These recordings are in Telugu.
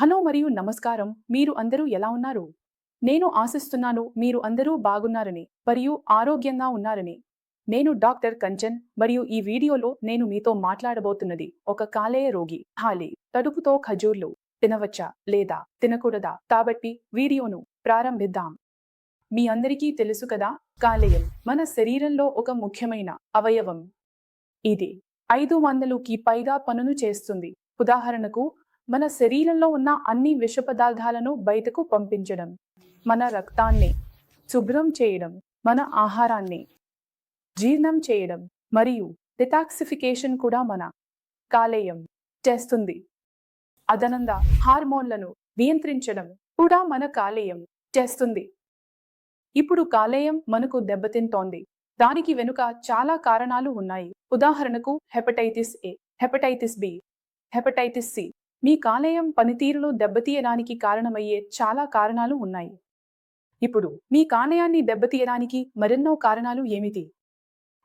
హలో మరియు నమస్కారం. మీరు అందరూ ఎలా ఉన్నారు? నేను ఆశిస్తున్నాను మీరు అందరూ బాగున్నారని మరియు ఆరోగ్యంగా ఉన్నారని. నేను డాక్టర్ కంచన్ మరియు ఈ వీడియోలో నేను మీతో మాట్లాడబోతున్నది ఒక కాలేయ రోగి. హాలి తడుపుతో ఖజూర్లు తినవచ్చా లేదా తినకూడదా? కాబట్టి వీడియోను ప్రారంభిద్దాం. మీ అందరికీ తెలుసు కదా కాలేయం మన శరీరంలో ఒక ముఖ్యమైన అవయవం. ఇది ఐదు వందలుకి పైగా పనులు చేస్తుంది. ఉదాహరణకు మన శరీరంలో ఉన్న అన్ని విష పదార్థాలను బయటకు పంపించడం మన రక్తాన్ని శుభ్రం చేయడం మన ఆహారాన్ని జీర్ణం చేయడం మరియు డిటాక్సిఫికేషన్ కూడా మన కాలేయం చేస్తుంది. అదనంగా హార్మోన్లను నియంత్రించడం కూడా మన కాలేయం చేస్తుంది. ఇప్పుడు కాలేయం మనకు దెబ్బతింటోంది. దానికి వెనుక చాలా కారణాలు ఉన్నాయి. ఉదాహరణకు hepatitis A hepatitis B hepatitis C. మీ కాలేయం పనితీరును దెబ్బతీయడానికి కారణమయ్యే చాలా కారణాలు ఉన్నాయి. ఇప్పుడు మీ కాలేయాన్ని దెబ్బతీయడానికి మరెన్నో కారణాలు ఏమిటి?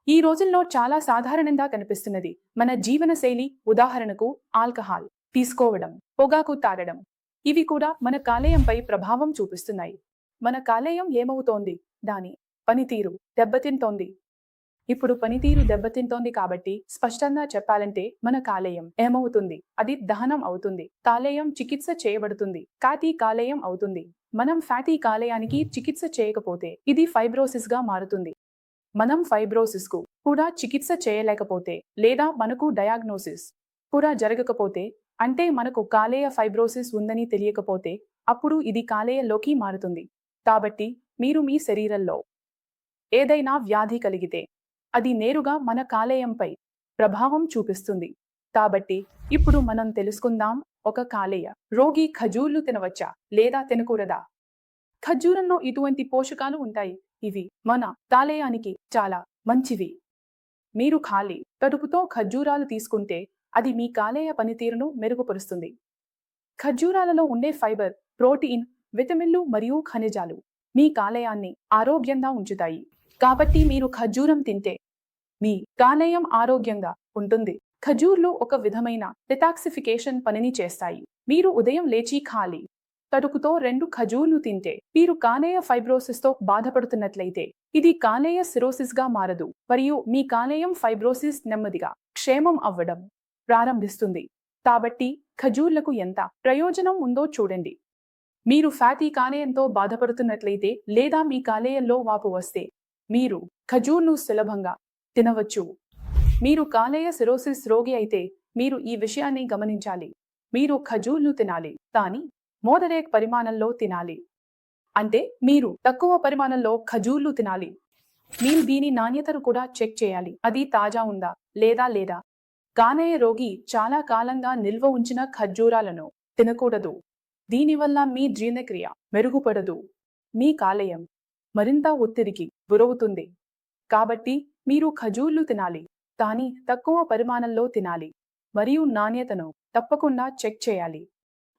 ఈ రోజుల్లో చాలా సాధారణంగా కనిపిస్తున్నది మన జీవనశైలి ఉదాహరణకు ఆల్కహాల్ తీసుకోవడం పొగాకు తాగడం. ఇవి కూడా మన కాలేయంపై ప్రభావం చూపిస్తున్నాయి. మన కాలేయం ఏమవుతోంది? దాని పనితీరు దెబ్బతింటోంది. ఇప్పుడు పనితీరు దెబ్బతింటోంది కాబట్టి స్పష్టంగా చెప్పాలంటే మన కాలేయం ఏమవుతుంది? అది దహనం అవుతుంది. కాలేయం చికిత్స చేయబడుతుంది. కాతి కాలేయం అవుతుంది. మనం ఫ్యాటీ కాలేయానికి చికిత్స చేయకపోతే ఇది ఫైబ్రోసిస్గా మారుతుంది. మనం ఫైబ్రోసిస్కు కూడా చికిత్స చేయలేకపోతే లేదా మనకు డయాగ్నోసిస్ కూడా జరగకపోతే అంటే మనకు కాలేయ ఫైబ్రోసిస్ ఉందని తెలియకపోతే అప్పుడు ఇది కాలేయలోకి మారుతుంది. కాబట్టి మీరు మీ శరీరంలో ఏదైనా వ్యాధి కలిగితే అది నేరుగా మన కాలేయంపై ప్రభావం చూపిస్తుంది. కాబట్టి ఇప్పుడు మనం తెలుసుకుందాం ఒక కాలేయ. రోగి ఖజూర్లు తినవచ్చా? లేదా తినకూడదా ఖర్జూరంలో ఇటువంటి పోషకాలు ఉంటాయి. ఇవి మన కాలేయానికి చాలా మంచివి. మీరు ఖాళీ కడుపుతో ఖర్జూరాలు తీసుకుంటే అది మీ కాలేయ పనితీరును మెరుగుపరుస్తుంది. ఖర్జూరాలలో ఉండే ఫైబర్ ప్రోటీన్ విటమిన్లు మరియు ఖనిజాలు మీ కాలేయాన్ని ఆరోగ్యంగా ఉంచుతాయి. కాబట్టి మీరు ఖజూరం తింటే మీ కాలేయం ఆరోగ్యంగా ఉంటుంది. ఖజూర్లు ఒక విధమైన డిటాక్సిఫికేషన్ పనిని చేస్తాయి. మీరు ఉదయం లేచి ఖాళీ తడుకుతో రెండు ఖజూర్లు తింటే మీరు కాలేయ ఫైబ్రోసిస్తో బాధపడుతున్నట్లయితే ఇది కాలేయ సిరోసిస్గా మారదు మరియు మీ కాలేయం ఫైబ్రోసిస్ నెమ్మదిగా క్షేమం అవ్వడం ప్రారంభిస్తుంది. కాబట్టి ఖజూర్లకు ఎంత ప్రయోజనం ఉందో చూడండి. మీరు ఫ్యాటీ కాలేయంతో బాధపడుతున్నట్లయితే లేదా మీ కాలేయంలో వాపు వస్తే మీరు ఖజూర్ను సులభంగా తినవచ్చు. మీరు కాలేయ సిరోసిస్ రోగి అయితే మీరు ఈ విషయాన్ని గమనించాలి. మీరు ఖజూర్ను తినాలి కానీ మోదరేక్ పరిమాణంలో తినాలి. అంటే మీరు తక్కువ పరిమాణంలో ఖజూర్లు తినాలి. మీరు దీని నాణ్యతను కూడా చెక్ చేయాలి. అది తాజా ఉందా లేదా లేదా? కానేయ రోగి చాలా కాలంగా నిల్వ ఉంచిన ఖర్జూరాలను తినకూడదు. దీనివల్ల మీ జీర్ణక్రియ మెరుగుపడదు. మీ కాలేయం మరింత ఒత్తిడికి గురవుతుంది కాబట్టి మీరు ఖజూర్లు తినాలి కానీ తక్కువ పరిమాణంలో తినాలి మరియు నాణ్యతను తప్పకుండా చెక్ చేయాలి.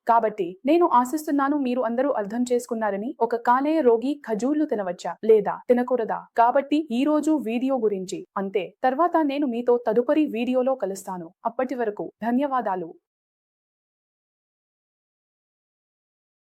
కాబట్టి నేను ఆశిస్తున్నాను మీరు అందరూ అర్థం చేసుకున్నారని ఒక కాలేయ రోగి ఖజూర్లు తినవచ్చా లేదా తినకూడదా? కాబట్టి ఈ రోజు వీడియో గురించి అంతే. తర్వాత నేను మీతో తదుపరి వీడియోలో కలుస్తాను. అప్పటి వరకు ధన్యవాదాలు.